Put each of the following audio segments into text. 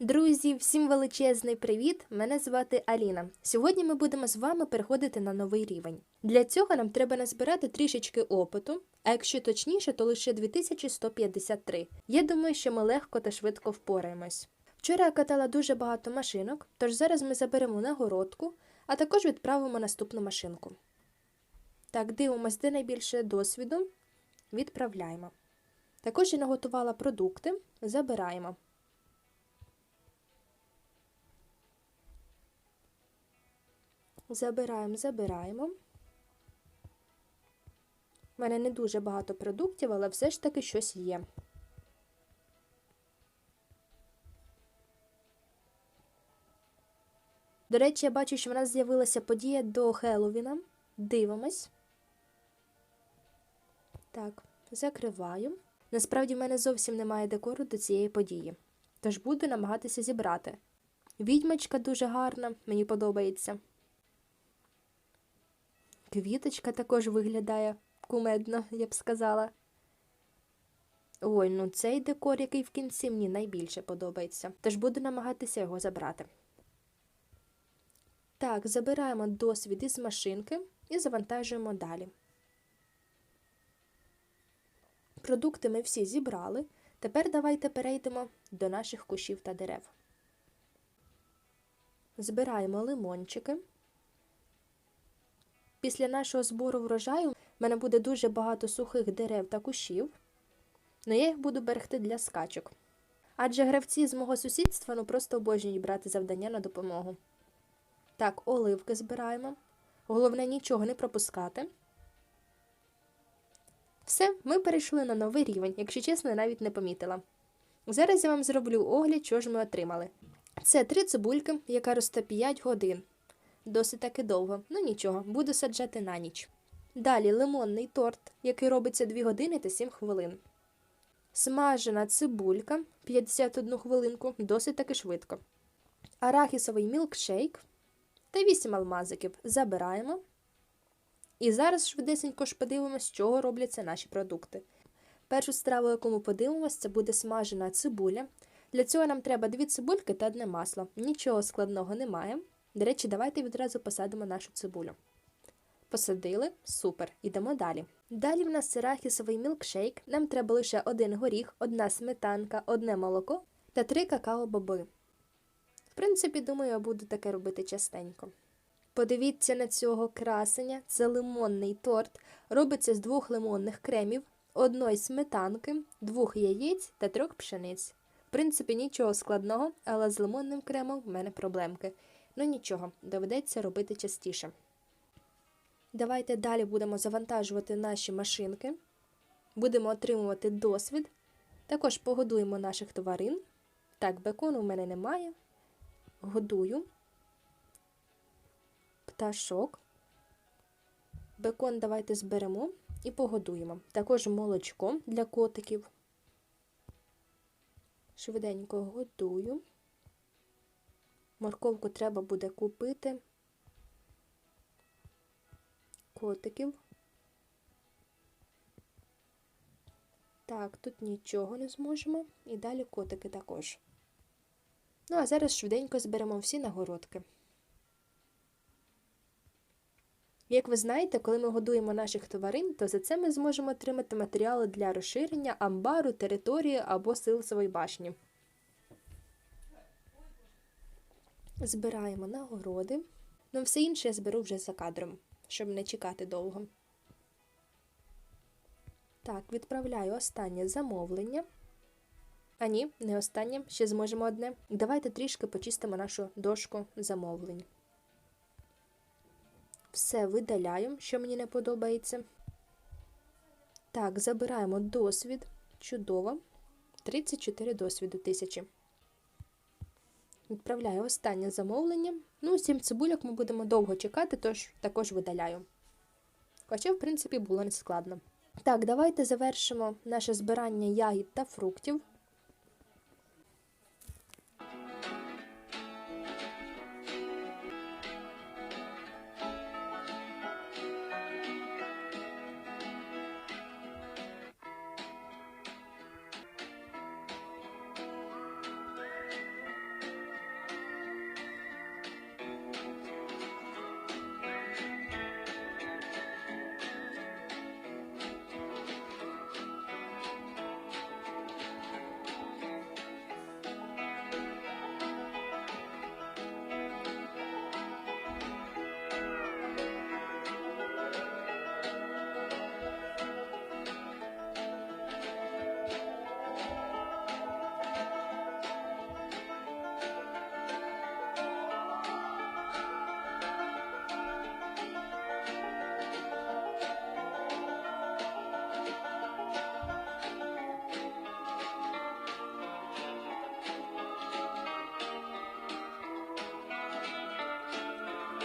Друзі, всім величезний привіт! Мене звати Аліна. Сьогодні ми будемо з вами переходити на новий рівень. Для цього нам треба назбирати трішечки опиту, а якщо точніше, то лише 2153. Я думаю, що ми легко та швидко впораємось. Вчора я катала дуже багато машинок, тож зараз ми заберемо нагородку, а також відправимо наступну машинку. Так, дивимось, де найбільше досвіду. Відправляємо. Також я наготувала продукти, забираємо. Забираємо, забираємо. У мене не дуже багато продуктів, але все ж таки щось є. До речі, я бачу, що в нас з'явилася подія до Хеллоуіна. Дивимось. Так, закриваю. Насправді в мене зовсім немає декору до цієї події, тож буду намагатися зібрати. Відьмочка дуже гарна, мені подобається. Квіточка також виглядає кумедно, я б сказала. Ой, ну цей декор, який в кінці, мені найбільше подобається, тож буду намагатися його забрати. Так, забираємо досвід із машинки і завантажуємо далі. Продукти ми всі зібрали. Тепер давайте перейдемо до наших кущів та дерев. Збираємо лимончики. Після нашого збору врожаю в мене буде дуже багато сухих дерев та кущів, але я їх буду берегти для скачок. Адже гравці з мого сусідства ну просто обожнюють брати завдання на допомогу. Так, оливки збираємо. Головне нічого не пропускати. Все, ми перейшли на новий рівень, якщо чесно, я навіть не помітила. Зараз я вам зроблю огляд, що ж ми отримали. Це три цибульки, яка росте 5 годин. Досить таки довго, ну нічого, буду саджати на ніч. Далі лимонний торт, який робиться 2 години та 7 хвилин. Смажена цибулька 51 хвилинку, досить таки швидко. Арахісовий мілкшейк та 8 алмазиків забираємо. І зараз швидесенько ж подивимося, з чого робляться наші продукти. Першу страву, яку ми подивимось, це буде смажена цибуля. Для цього нам треба дві цибульки та одне масло. Нічого складного немає. До речі, давайте відразу посадимо нашу цибулю. Посадили, супер, ідемо далі. Далі в нас арахісовий мілкшейк. Нам треба лише один горіх, одна сметанка, одне молоко та три какао-боби. В принципі, думаю, я буду таке робити частенько. Подивіться на цього красення, це лимонний торт. Робиться з двох лимонних кремів, одної сметанки, двох яєць та трьох пшениць. В принципі, нічого складного, але з лимонним кремом в мене проблемки. Ну нічого, доведеться робити частіше. Давайте далі будемо завантажувати наші машинки, будемо отримувати досвід. Також погодуємо наших тварин. Так, бекону в мене немає. Годую. Пташок. Бекон давайте зберемо і погодуємо. Також молочко для котиків. Швиденько годую. Морковку треба буде купити. Котиків. Так, тут нічого не зможемо. І далі котики також. Ну, а зараз швиденько зберемо всі нагородки. Як ви знаєте, коли ми годуємо наших тварин, то за це ми зможемо отримати матеріали для розширення амбару, території або силсової башні. Збираємо нагороди. Ну, все інше я зберу вже за кадром, щоб не чекати довго. Так, відправляю останнє замовлення. А ні, не останнє, ще зможемо одне. Давайте трішки почистимо нашу дошку замовлень. Все видаляю, що мені не подобається. Так, забираємо досвід. Чудово. 34 досвіду тисячі. Відправляю останнє замовлення. Ну, сім цибуляк ми будемо довго чекати, тож також видаляю. Хоча, в принципі, було нескладно. Так, давайте завершимо наше збирання ягід та фруктів.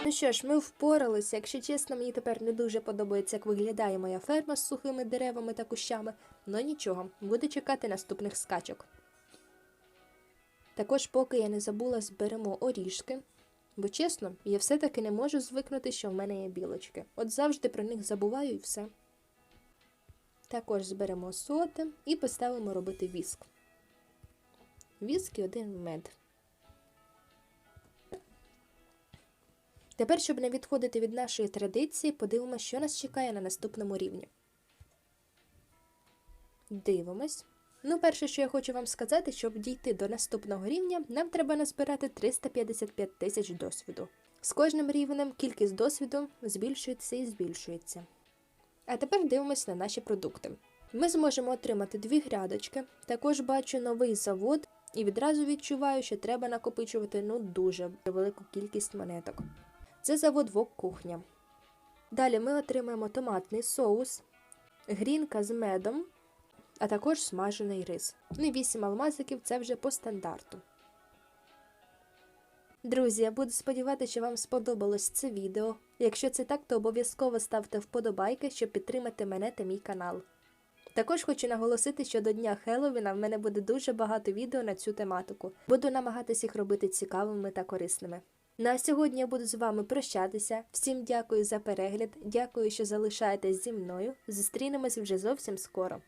Ну що ж, ми впоралися. Якщо чесно, мені тепер не дуже подобається, як виглядає моя ферма з сухими деревами та кущами. Ну нічого, буду чекати наступних скачок. Також, поки я не забула, зберемо оріжки. Бо чесно, я все-таки не можу звикнути, що в мене є білочки. От завжди про них забуваю і все. Також зберемо соти і поставимо робити віск. Віск і один мед. Тепер, щоб не відходити від нашої традиції, подивимося, що нас чекає на наступному рівні. Дивимось. Ну, перше, що я хочу вам сказати, щоб дійти до наступного рівня, нам треба назбирати 355 тисяч досвіду. З кожним рівнем кількість досвіду збільшується і збільшується. А тепер дивимось на наші продукти. Ми зможемо отримати дві грядочки. Також бачу новий завод і відразу відчуваю, що треба накопичувати ну дуже велику кількість монеток. Це завод Вок Кухня. Далі ми отримаємо томатний соус, грінка з медом, а також смажений рис. Ну і 8 алмазиків це вже по стандарту. Друзі, я буду сподіватися, що вам сподобалось це відео. Якщо це так, то обов'язково ставте вподобайки, щоб підтримати мене та мій канал. Також хочу наголосити, що до Дня Хеллоуіна в мене буде дуже багато відео на цю тематику. Буду намагатися їх робити цікавими та корисними. Ну а сьогодні я буду з вами прощатися. Всім дякую за перегляд, дякую, що залишаєтесь зі мною. Зустрінемось вже зовсім скоро.